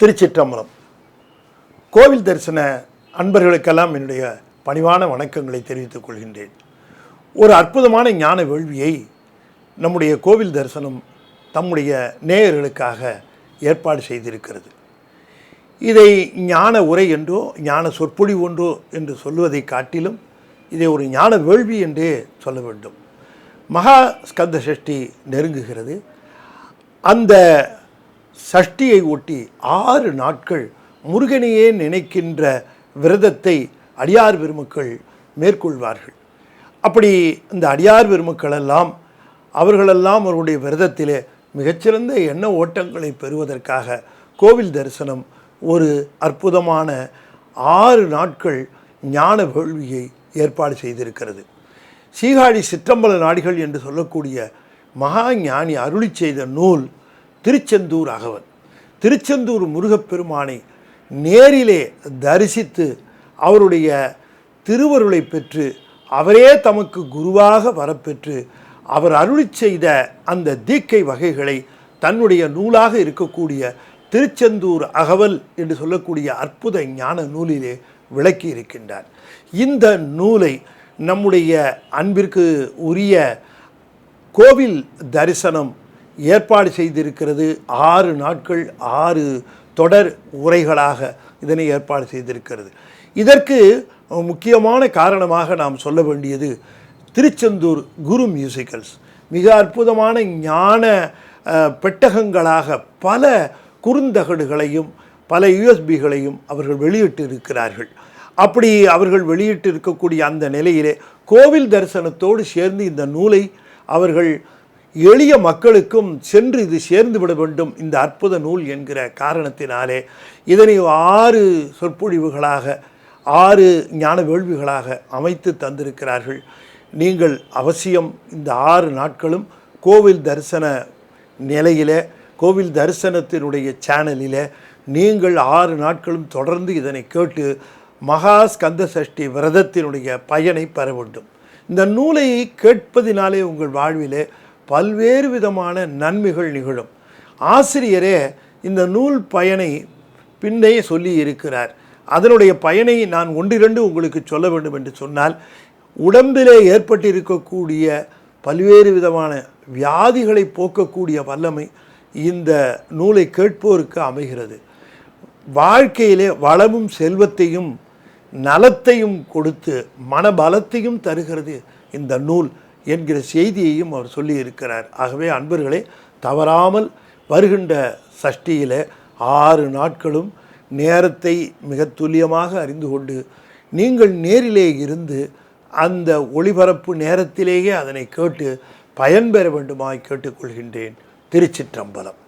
திருச்சிற்றம்பலம். கோவில் தரிசன அன்பர்களுக்கெல்லாம் என்னுடைய பணிவான வணக்கங்களை தெரிவித்துக் கொள்கின்றேன். ஒரு அற்புதமான ஞான வேள்வியை நம்முடைய கோவில் தரிசனம் தம்முடைய நேயர்களுக்காக ஏற்பாடு செய்திருக்கிறது. இதை ஞான உரை என்றோ ஞான சொற்பொழிவு ஒன்றோ என்று சொல்வதை காட்டிலும் இதை ஒரு ஞான வேள்வி என்றே சொல்ல வேண்டும். மகா ஸ்கந்த சஷ்டி நெருங்குகிறது. அந்த சஷ்டியை ஒட்டி ஆறு நாட்கள் முருகனையே நினைக்கின்ற விரதத்தை அடியார் பெருமக்கள் மேற்கொள்வார்கள். அப்படி இந்த அடியார் பெருமக்களெல்லாம் அவர்களெல்லாம் அவருடைய விரதத்திலே மிகச்சிறந்த எண்ண ஓட்டங்களை பெறுவதற்காக கோவில் தரிசனம் ஒரு அற்புதமான ஆறு நாட்கள் ஞான வேள்வியை ஏற்பாடு செய்திருக்கிறது. சீகாழி சிற்றம்பல நாடிகள் என்று சொல்லக்கூடிய மகா ஞானி அருளி செய்த நூல் திருச்செந்தூர் அகவன். திருச்செந்தூர் முருகப்பெருமானை நேரிலே தரிசித்து அவருடைய திருவருளை பெற்று அவரே தமக்கு குருவாக வரப்பெற்று அவர் அருளி செய்த அந்த தீக்கை வகைகளை தன்னுடைய நூலாக இருக்கக்கூடிய திருச்செந்தூர் அகவல் என்று சொல்லக்கூடிய அற்புத ஞான நூலிலே விளக்கி இருக்கின்றார். இந்த நூலை நம்முடைய அன்பிற்கு உரிய கோவில் தரிசனம் ஏற்பாடு செய்திருக்கிறது ஆறு நாட்கள் ஆறு தொடர் உரைகளாக இதனை ஏற்பாடு செய்திருக்கிறது. இதற்கு முக்கியமான காரணமாக நாம் சொல்ல வேண்டியது திருச்செந்தூர் குரு மியூசிக்கல்ஸ். மிக அற்புதமான ஞான பெட்டகங்களாக பல குறுந்தகடுகளையும் பல யூஎஸ்பிகளையும் அவர்கள் வெளியிட்டு இருக்கிறார்கள் அப்படி அவர்கள் வெளியிட்டு இருக்கக்கூடிய அந்த நிலையிலே கோவில் தரிசனத்தோடு சேர்ந்து இந்த நூலை அவர்கள் எளிய மக்களுக்கும் சென்று இது சேர்ந்து விட வேண்டும் இந்த அற்புத நூல் என்கிற காரணத்தினாலே இதனை ஆறு சொற்பொழிவுகளாக ஆறு ஞான வேள்விகளாக அமைத்து தந்திருக்கிறார்கள். நீங்கள் அவசியம் இந்த ஆறு நாட்களும் கோவில் தரிசன நிலையிலே கோவில் தரிசனத்தினுடைய சேனலிலே நீங்கள் ஆறு நாட்களும் தொடர்ந்து இதனை கேட்டு மகா ஸ்கந்த சஷ்டி விரதத்தினுடைய பயனை பெற வேண்டும். இந்த நூலை கேட்பதினாலே உங்கள் வாழ்விலே பல்வேறு விதமான நன்மைகள் நிகழும். ஆசிரியரே இந்த நூல் பயனை பின்னே சொல்லி இருக்கிறார். அதனுடைய பயனை நான் ஒன்றிரண்டு உங்களுக்கு சொல்ல வேண்டும் என்று சொன்னால் உடம்பிலே ஏற்பட்டிருக்கக்கூடிய பல்வேறு விதமான வியாதிகளை போக்கக்கூடிய வல்லமை இந்த நூலை கேட்போருக்கு அமைகிறது. வாழ்க்கையிலே வளமும் செல்வத்தையும் நலத்தையும் கொடுத்து மனபலத்தையும் தருகிறது இந்த நூல். என்கிற செய்தியையும் அவர் சொல்லி இருக்கிறார் ஆகவே அன்பர்களே தவறாமல் வருகின்ற சஷ்டியில் ஆறு நாட்களும் நேரத்தை மிக துல்லியமாக அறிந்து கொண்டு நீங்கள் நேரிலே இருந்து அந்த ஒளிபரப்பு நேரத்திலேயே அதனை கேட்டு பயன்பெற வேண்டுமாய் கேட்டுக்கொள்கின்றேன். திருச்சிற்றம்பலம்.